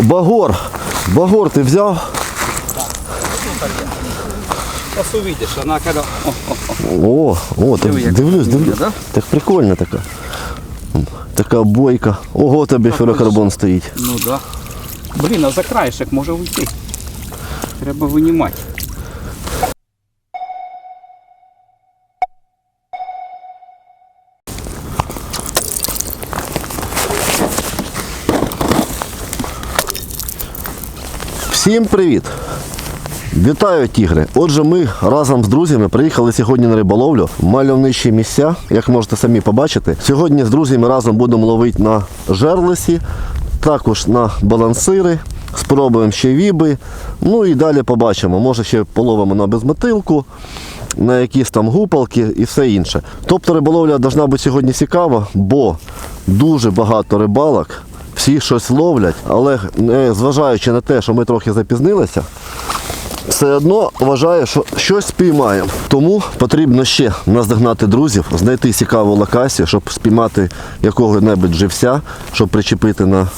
Багор. Багор ти взяв? Сейчас увидишь, она когда... О, о, о. Так Диви, як дивлюсь, дивлюсь. да? Так прикольно така. Така бойка. Ого, тобі ферокарбон стоїть. Ну да. Блін, а за краєшек може уйти. Треба винімати. Всім привіт! Вітаю тігри! Отже, ми разом з друзями приїхали сьогодні на риболовлю в мальовничі місця, як можете самі побачити. Сьогодні з друзями разом будемо ловити на жерлисі, також на балансири, спробуємо ще віби. Ну і далі побачимо. Може ще половимо на безмотилку, на якісь там гупалки і все інше. Тобто риболовля повинна бути сьогодні цікава, бо дуже багато рибалок всі щось ловлять, але не зважаючи на те, що ми трохи запізнилися, все одно вважаю, що щось спіймаємо. Тому потрібно ще наздогнати друзів, знайти цікаву локацію, щоб спіймати якого-небудь живця, щоб причепити на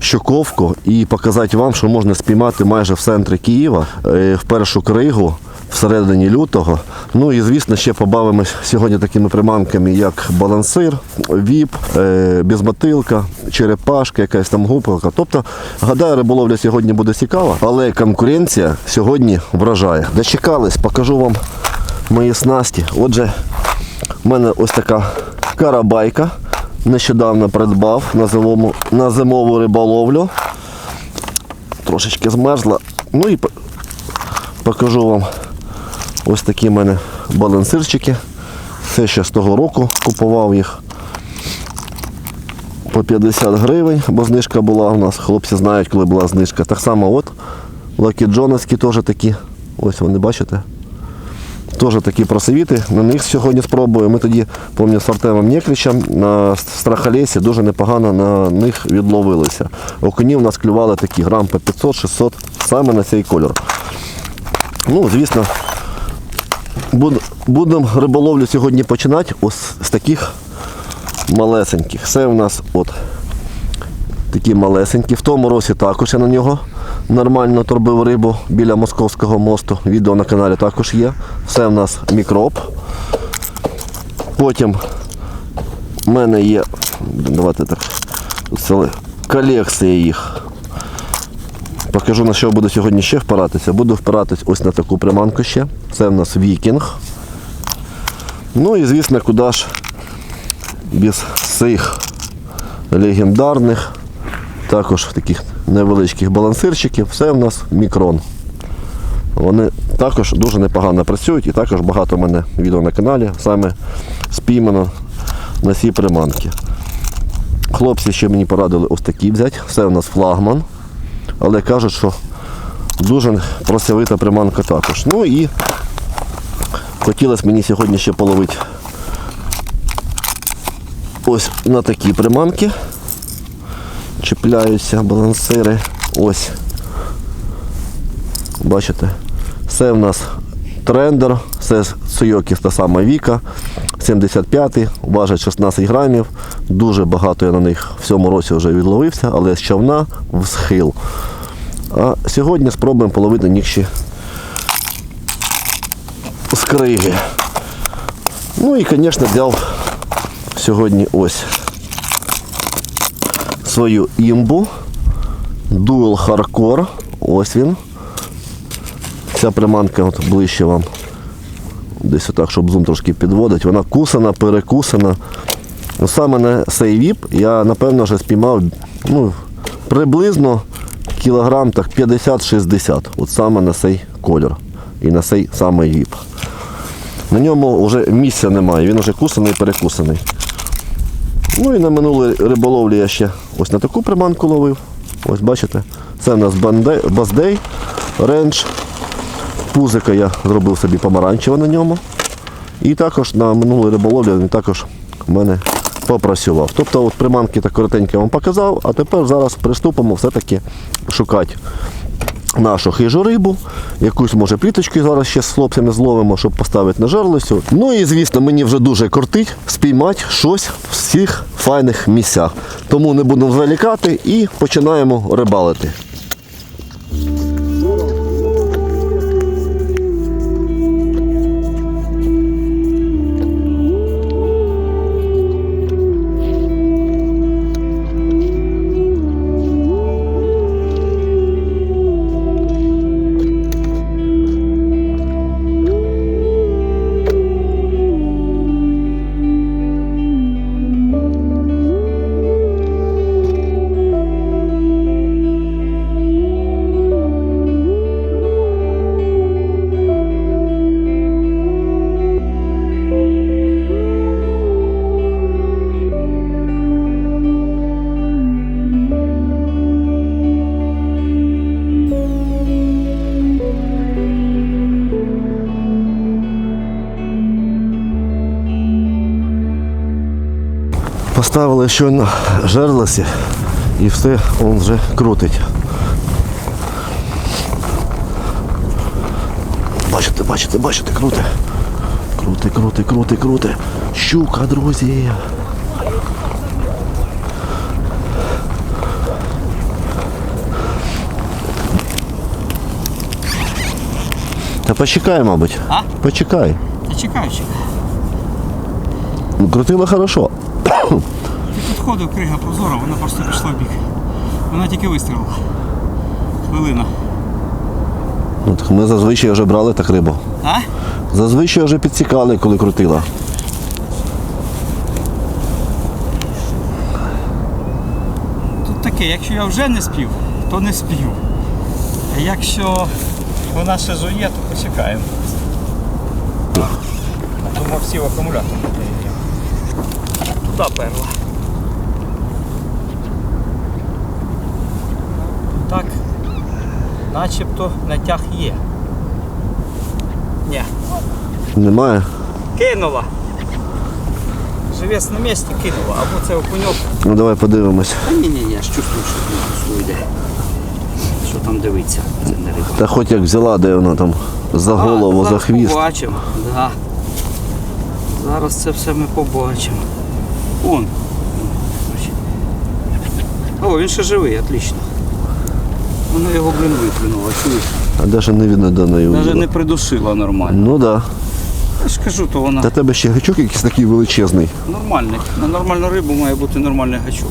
щуковку і показати вам, що можна спіймати майже в центрі Києва, е, в першу кригу. Всередині лютого. Ну і звісно, ще побавимось сьогодні такими приманками, як балансир, віп, е, безмотилка, черепашка, якась там гупалка. Тобто, гадаю, риболовля сьогодні буде цікава, але конкуренція сьогодні вражає. Дочекались, покажу вам мої снасті. Отже, в мене ось така карабайка. Нещодавно придбав на зимову, на зимову риболовлю. Трошечки змерзла. Ну і покажу вам ось такі в мене балансирчики. Це ще з того року купував їх по 50 гривень, бо знижка була у нас. Хлопці знають, коли була знижка. Так само от Лакі Джонаскі теж такі. Ось вони бачите. Теж такі просовіти. На них сьогодні спробую. Ми тоді, пам'ятаю, з Артемом Нєкричем на страхолесі дуже непогано на них відловилися. Окуні у нас клювали такі грам по 500-600 саме на цей кольор. Ну, звісно, будемо риболовлю сьогодні починати ось з таких малесеньких. Це у нас от такі малесенькі. В тому році також я на нього нормально торбив рибу біля Московського мосту. Відео на каналі також є. Це в нас мікроб. Потім в мене є, давайте так, колекція їх. Покажу на що буду сьогодні ще впиратися. Буду впиратись ось на таку приманку ще. Це в нас вікінг. Ну і звісно, куди ж без цих легендарних, також таких невеличких балансирчиків, все в нас мікрон. Вони також дуже непогано працюють і також багато в мене відео на каналі саме спіймано на ці приманки. Хлопці ще мені порадили ось такі взяти. Це у нас флагман. Але кажуть, що дуже просявита приманка також. Ну і хотілося мені сьогодні ще половити ось на такі приманки. Чіпляються балансири. Ось. Бачите? Це в нас трендер, це Суйокі та сама Віка. 75-й, важить 16 грамів. Дуже багато я на них в цьому році вже відловився, але з човна в схил. А сьогодні спробуємо половити ще з криги. Ну і, звісно, взяв сьогодні ось свою імбу. Dual Hardcore. Ось він. Ця приманка от ближче вам. Десь отак, щоб зум трошки підводить. Вона кусана, перекусана. Ну, Саме на цей віп я, напевно, вже спіймав ну, приблизно кілограм так 50-60. От саме на цей кольор. І на цей самий віп. На ньому вже місця немає, він вже кусаний перекусаний. Ну і на минулій риболовлі я ще ось на таку приманку ловив. Ось бачите, це в нас баздей, рендж. Пузика я зробив собі помаранчеве на ньому. І також на минулій риболовлі він також в мене попрацював. Тобто от приманки так коротенько я вам показав, а тепер зараз приступимо все-таки шукати нашу хижу рибу, якусь може пліточку зараз ще з хлопцями зловимо, щоб поставити на жерлицю. Ну і звісно, мені вже дуже кортить спіймати щось в всіх файних місцях. Тому не будемо залікати і починаємо рибалити. Поставили щойно жерлиці і все он вже крутить. Бачите, бачите, бачите, круте. Круте, круте, круте, круте. Щука, друзі. Та почекай, мабуть. А? Почекай. Я чекаю, чекаю. Ну, Крутило хорошо. Підходив, крига прозора, вона просто пішла в бік. Вона тільки вистрілила. Хвилина. Ну, так ми зазвичай вже брали так рибу. А? Зазвичай вже підсікали, коли крутила. Тут таке, якщо я вже не спів, то не спів. А якщо вона ще жує, то почекаємо. Думав, всі в акумулятор. Туди перла. Так, начебто натяг є. Ні, Немає? кинула. Живець на місці кинула, або це окуньок. Ну давай подивимось. Та ні, ні, я ж чувствую, що він йде. Що там дивиться, це не риба. Та хоч як взяла, де вона там за голову, А, за зараз хвіст. Побачимо. Да. Зараз це все ми побачимо. Он. О, він ще живий, отлично. Воно його, блин, виплюнуло, чуєш? А де ж не видно до неї. Навіть не придушила нормально. Ну. Да. Я ж кажу, то вона Та тебе ще гачок якийсь такий величезний. нормальний. На нормальну рибу має бути нормальний гачок.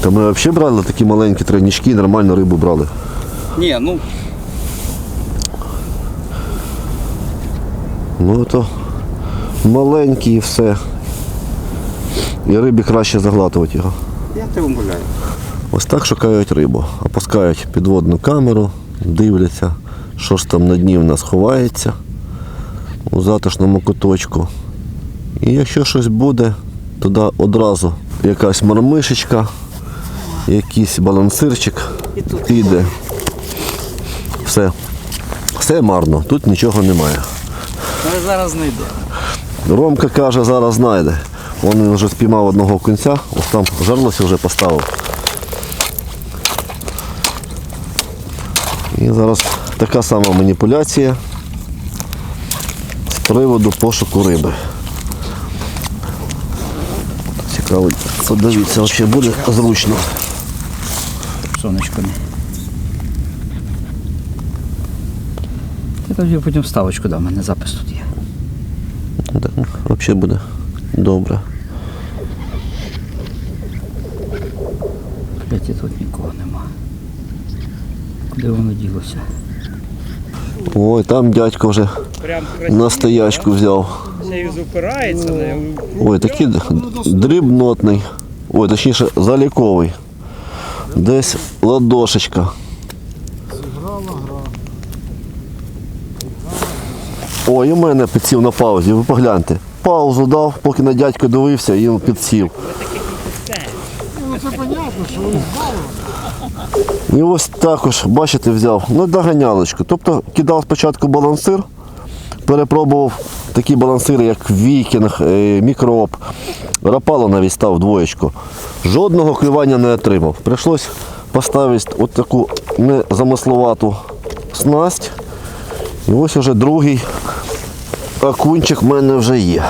Та ми взагалі брали такі маленькі тройнички, нормальну рибу брали. Ні, ну Ну то маленький і все. І рибі краще заглатувати його. я тебе умоляю. Ось так шукають рибу. Опускають підводну камеру, дивляться, що ж там на дні в нас ховається у затишному куточку. І якщо щось буде, туди одразу якась мармишечка, якийсь балансирчик піде. Все. Все марно, тут нічого немає. Але зараз знайде. Ромка каже, зараз знайде. Він вже спіймав одного кінця, ось там жерлося вже поставив. І зараз така сама маніпуляція з приводу пошуку риби. Цікаво, подивіться, взагалі буде зручно. Сонечко. Я тоді потім вставочку дам, у мене запис тут є. Так, взагалі буде добре. Блять, і тут нікого нема. Куди воно ділося? Ой, там дядько вже Прям настоячку взяв. Ой, такий дрібнотний. Ой, точніше, заліковий. Десь ладошечка. Ой, і в мене підсів на паузі, ви погляньте. Паузу дав, поки на дядько дивився і він підсів. І ось також, бачите, взяв на доганялочку. Тобто кидав спочатку балансир, перепробував такі балансири, як Вікінг, е, Мікроб. Рапало навіть став двоєчку. Жодного клювання не отримав. Прийшлось поставити от таку незамисловату снасть. І ось уже другий окунчик в мене вже є.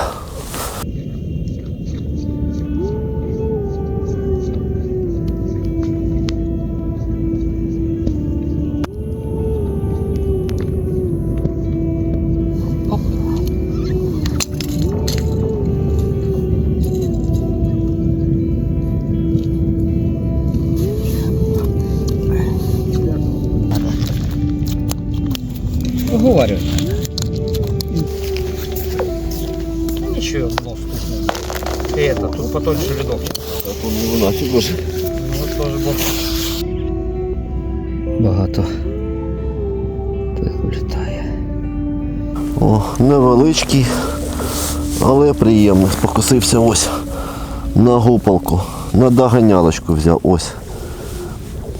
Приємний. Ось на гупалку, на доганялочку взяв ось.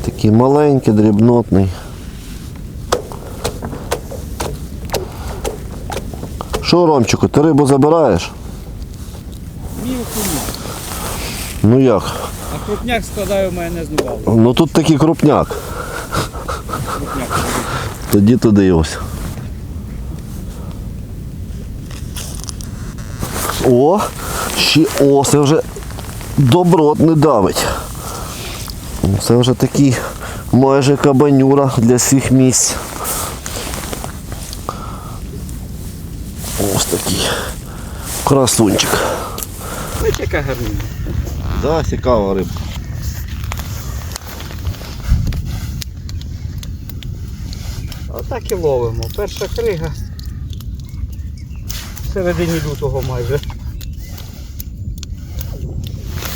Такий маленький, дрібнотний. Що, Ромчику, ти рибу забираєш? Окуняк. Ну як? А крупняк складаю майонезну балу. Ну тут такий крупняк. Крупняк. Тоді туди ось. О, ще о, це вже добротний давить. Це вже такий майже кабанюра для всіх місць. Ось такий красунчик. Ось яка гарнина. Да, цікава рибка. Отак і ловимо. Перша крига. В середині лютого майже.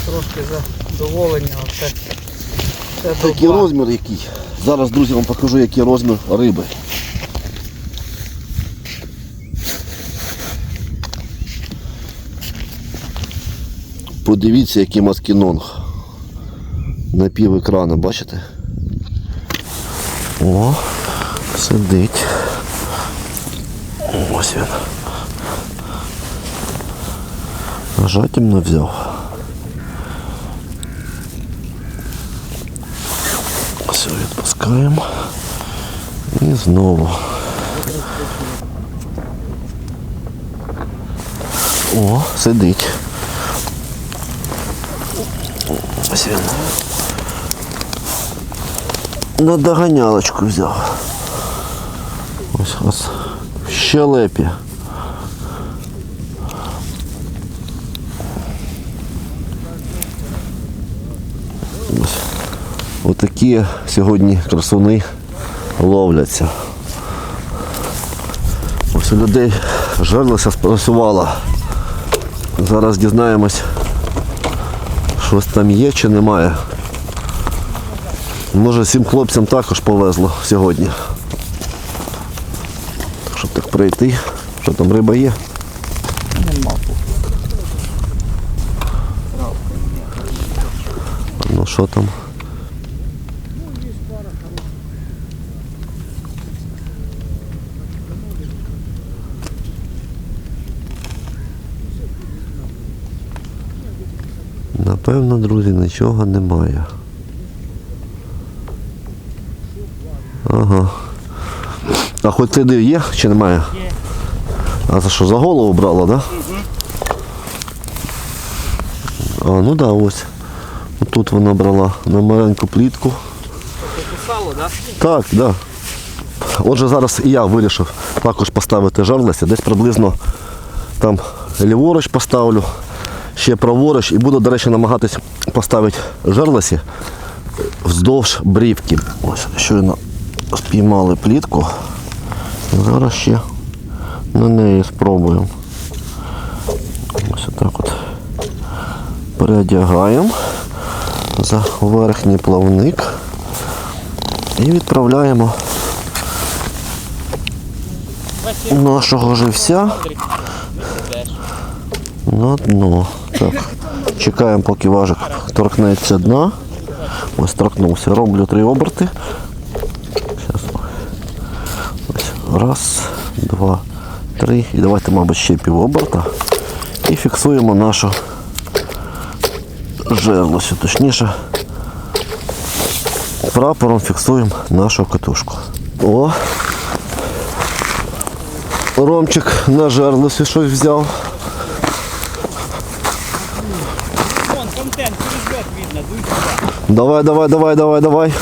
Трошки задоволення, оце. Це Такий доба. розмір який. Зараз, друзі, вам покажу, який розмір риби. Подивіться, який маскінонг. На пів екрана, бачите? О, сидить. Ось він. Жатімно взяв. Все, відпускаємо. І знову. О, сидить. Ось він. На доганялочку взяв. Ось ось. В щелепі. Отакі сьогодні красуни ловляться. Ось у людей жерлиця спрацювала. Зараз дізнаємось, щось там є чи немає. Може всім хлопцям також повезло сьогодні. Щоб так прийти, що там риба є. Ну що там? Напевно, друзі, нічого немає. Ага. А хоч ти є чи немає? Є. А за що, за голову брала? Да? А, ну да, ось. Тут вона брала на маленьку плітку. Так? Так, да. Отже, зараз і я вирішив також поставити жерлиця. Десь приблизно там ліворуч поставлю, ще праворуч і буду, до речі, намагатись поставити жерлиці вздовж брівки. Ось щойно спіймали плітку. Зараз ще на неї спробуємо. Ось отак от переодягаємо за верхній плавник. І відправляємо нашого живця на дно. Так, чекаємо, поки важик торкнеться дна. Ось торкнувся. Роблю три оберти. Раз, два, три. І давайте, мабуть, ще півоберта. І фіксуємо нашу жерлося, точніше прапором фіксуємо нашу катушку. О. Ромчик на жерлесі щось взяв. Контент, перезлет видно, дуй сюди. Давай, давай, давай, давай, давай.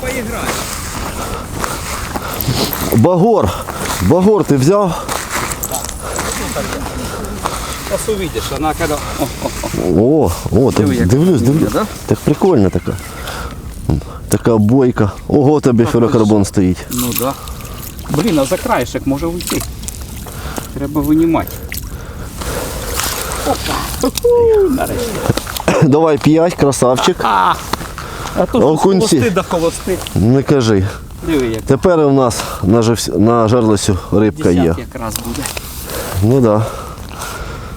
Поіграй. Багор. Багор ти взяв? Зараз увидиш, вона коли... О, о, О, о, так Диви, як дивлюсь, дивлюсь. да? Так прикольна така. Така бойка. Ого, тобі ферокарбон стоїть. Ну да. Блін, а за краєшок може уйти. Треба винімати. Опа. Ху-ху, Нарешті. Давай п'ять, красавчик. А, а то Окунці. холости да холости. Не кажи. Диви, як Тепер у нас на, жив... на жерлесі рибка є. десят якраз буде. Ну так. Да.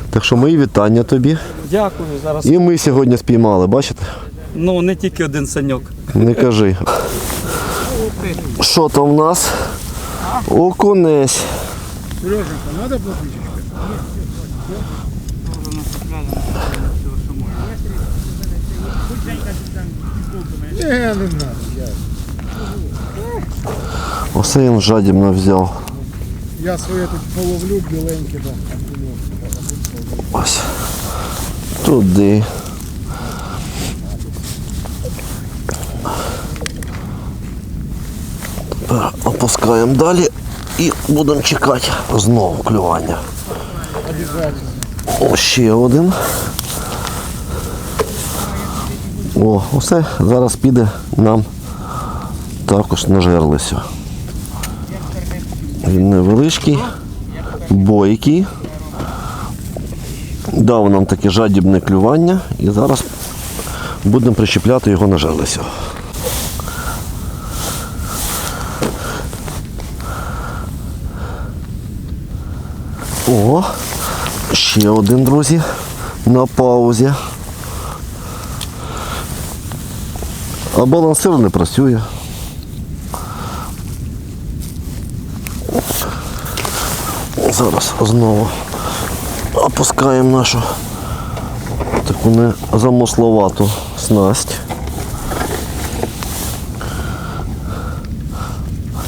Так що мої вітання тобі. Дякую, зараз. І ми сьогодні спіймали, бачите? Ну, не тільки один саньок. Не кажи. Що там в нас? Окунесь. Не, не надо. Оце жадібно взяв. я своє тут половлю біленьке, да. Ось. Туди. Тепер опускаємо далі і будемо чекати знову клювання. О, ще один. О, оце зараз піде нам також на жерлицю. Він невеличкий, бойкий. Дав нам таке жадібне клювання і зараз будемо причіпляти його на жерлицю. О, ще один, друзі, на паузі. А балансир не працює. Зараз знову опускаємо нашу таку незамисловату снасть.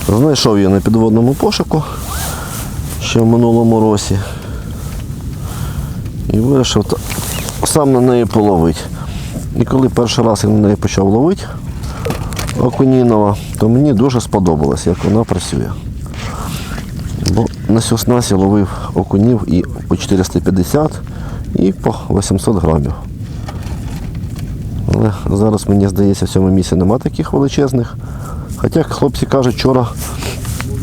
Знайшов я на підводному пошуку ще в минулому році. І вирішив сам на неї половити. І коли перший раз я на неї почав ловити окунінова, то мені дуже сподобалось, як вона працює. Бо на я ловив окунів і по 450, і по 800 грамів. Але зараз, мені здається, в цьому місці нема таких величезних. Хоча хлопці кажуть, вчора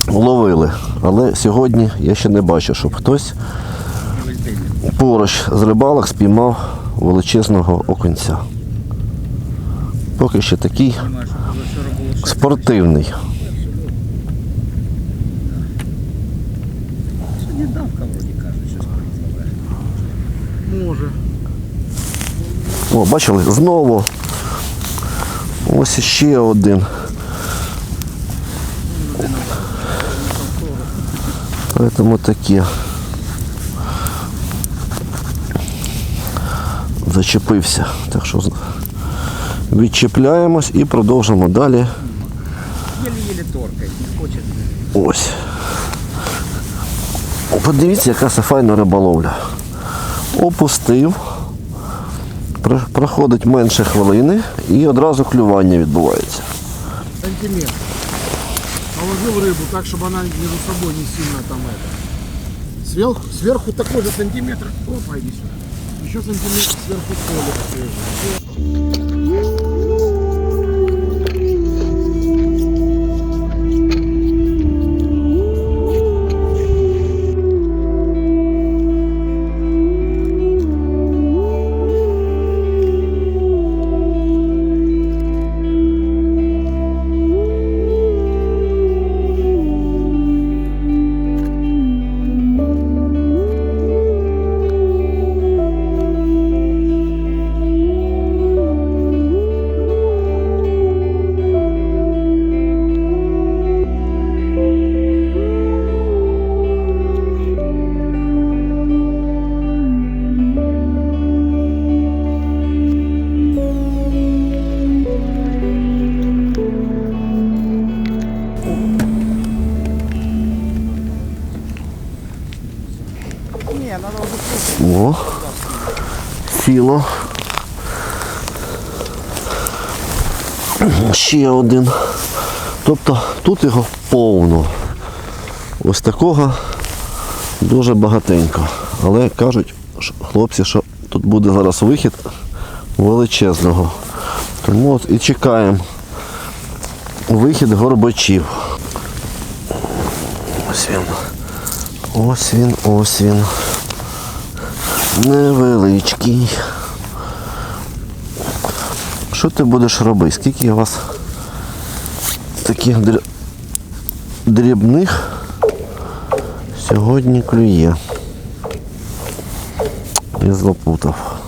ловили. Але сьогодні я ще не бачу, щоб хтось поруч з рибалок спіймав величезного окунця. Поки що такий спортивний. Може. О, бачили? Знову. Ось ще один. Поэтому таке. Зачепився. Так що відчіпляємось і продовжимо далі. Єлі-єлі торкає, не хоче. Ось. Подивіться, яка це файна риболовля. Опустив. Про- Проходить менше хвилини і одразу клювання відбувається. Сантиметр. Положил рыбу так, чтобы она между собой не сильно там это. Сверху, сверху такой же сантиметр. Опа, иди сюда. Еще сантиметр сверху тоже. Сіло. Ще один. Тобто тут його повно. Ось такого дуже багатенько. Але кажуть хлопці, що тут буде зараз вихід величезного. Тому от і чекаємо вихід горбачів. Ось він. Ось він, ось він. Невеличкий. Що ти будеш робити? Скільки у вас таких дрібних сьогодні клює? Я заплутав.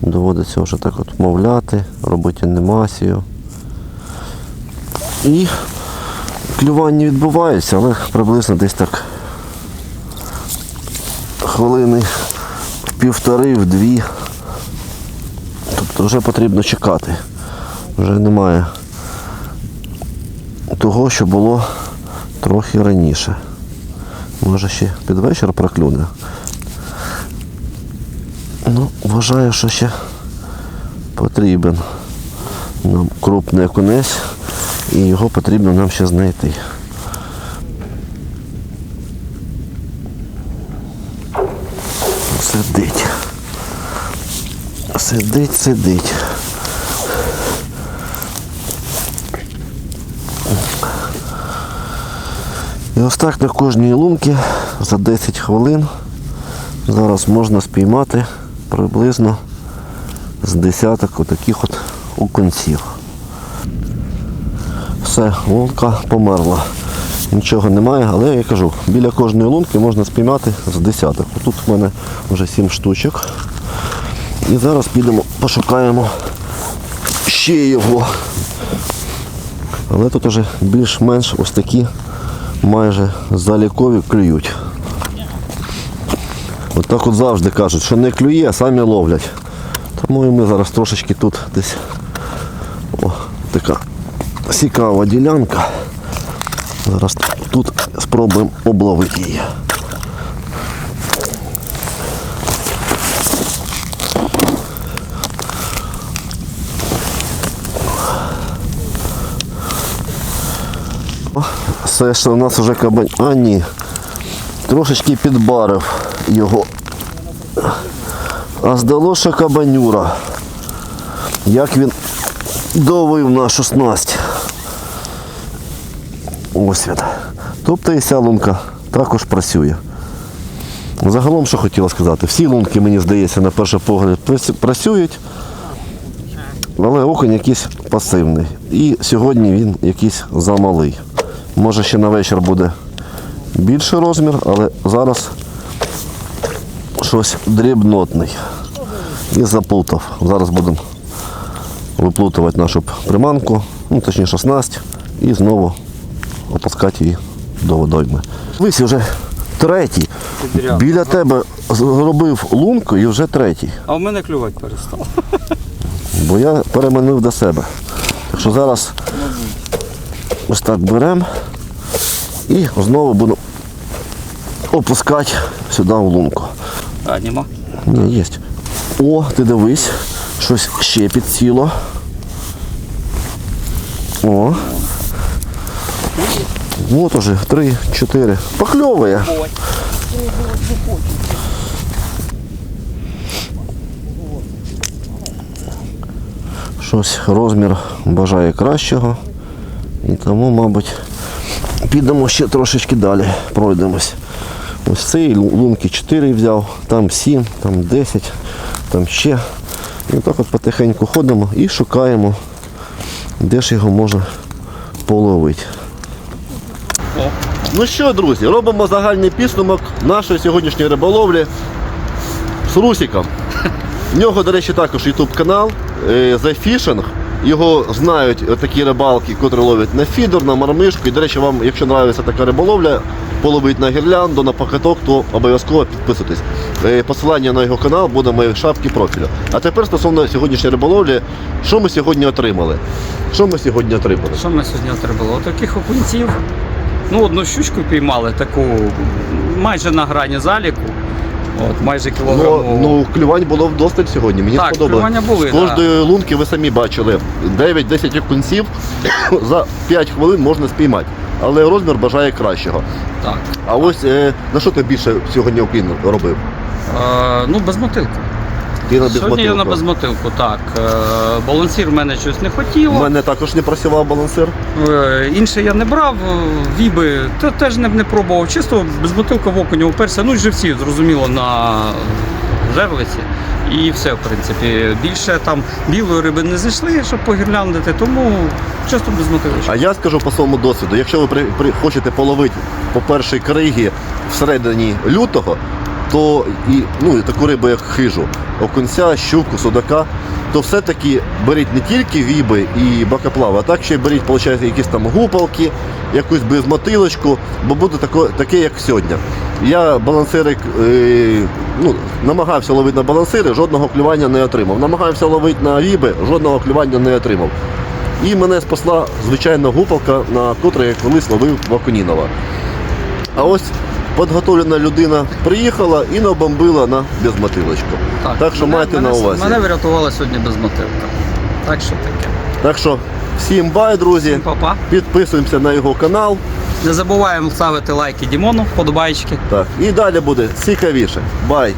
Доводиться вже так от мовляти, робити анімацію. І клювання відбувається, але приблизно десь так хвилини в півтори, в дві. Тобто вже потрібно чекати. Вже немає того, що було трохи раніше. Може ще під вечір проклюне. Ну, вважаю, що ще потрібен нам крупний окунець і його потрібно нам ще знайти. Сидить. Сидить, сидить. І ось так на кожній лунці за 10 хвилин зараз можна спіймати приблизно з десяток отаких от окунців. Все, лунка померла. Нічого немає, але я кажу, біля кожної лунки можна спіймати з десяток. Тут в мене вже 7 штучок. І зараз підемо, пошукаємо ще його. Але тут вже більш-менш ось такі майже залікові клюють. От от завжди кажуть, що не клює, а самі ловлять. Тому і ми зараз трошечки тут десь о, така цікава ділянка. Зараз тут спробуємо обловити її. Це що у нас вже кабань. А ні. Трошечки підбарив його. А здалося що кабанюра. Як він довив нашу снасть. Ось він. Тобто і ця лунка також працює. Загалом, що хотіла сказати, всі лунки, мені здається, на перший погляд працюють, але окунь якийсь пасивний. І сьогодні він якийсь замалий. Може ще на вечір буде більший розмір, але зараз щось дрібнотний. І заплутав. Зараз будемо виплутувати нашу приманку, ну точніше снасть, і знову опускати її до водойми. Вись вже третій. Біля тебе зробив лунку і вже третій. А в мене клювати перестало. Бо я переманив до себе. Так що зараз ось так беремо і знову буду опускати сюди в лунку. А, нема. Ні, є. О, ти дивись, щось ще підсіло. О. Вот уже три, чотири. Покльовує. Щось розмір бажає кращого. І тому, мабуть, підемо ще трошечки далі, пройдемось. Ось цей лунки 4 взяв, там 7, там 10, там ще. І так от потихеньку ходимо і шукаємо, де ж його можна половити. Ну що, друзі, робимо загальний підсумок нашої сьогоднішньої риболовлі з Русиком. В нього, до речі, також YouTube канал е, The Fishing. Його знають такі рибалки, котрі ловлять на фідер, на мармишку. І, до речі, вам, якщо подобається така риболовля, половить на гірлянду, на покаток, то обов'язково підписуйтесь. Е, Посилання на його канал буде в моїй шапці профілю. А тепер стосовно сьогоднішньої риболовлі, що ми сьогодні отримали? Що ми сьогодні отримали? Що ми сьогодні отримали? Таких окунців. Ну, одну щучку піймали, таку майже на грані заліку. От, майже Ну, кілограму. ну, клювань було вдосталь сьогодні. Мені Так, сподобалось. клювання були, З кожної лунки ви самі бачили. 9-10 окунців за 5 хвилин можна спіймати. Але розмір бажає кращого. так. А ось е, на що ти більше сьогодні окін робив? Е, ну, без мотилку. Ти на Сьогодні я на безмотилку. безмотилку, так. Е, балансір в мене щось не хотіло. У мене також не працював балансир. Е, Інше я не брав, е, віби те- теж не, не пробував. Чисто безмотилка в окуні уперся. Ну і живці, зрозуміло, на жерлиці. І все, в принципі. Більше там білої риби не знайшли, щоб погірляндити, тому чисто безмотилочка. А я скажу по своєму досвіду, якщо ви при, при- хочете половити по першій кригі всередині лютого, то і ну, таку рибу, як хижу, окунця, щуку, судака, то все-таки беріть не тільки віби і бакоплави, а так ще й беріть, виходить, якісь там гупалки, якусь безмотилочку, бо буде тако, таке, як сьогодні. Я балансири е, ну, намагався ловити на балансири, жодного клювання не отримав. Намагався ловити на віби, жодного клювання не отримав. І мене спасла звичайна гупалка, на котрій я колись ловив Вакунінова. А ось підготовлена людина приїхала і набомбила на безмотилочку. Так, що мене- майте мене, на увазі. Мене врятувала сьогодні безмотилка. Так що таке. Так що всім бай, друзі. Всім па-па. Підписуємося на його канал. Не забуваємо ставити лайки Дімону, вподобайки. Так, і далі буде цікавіше. Бай!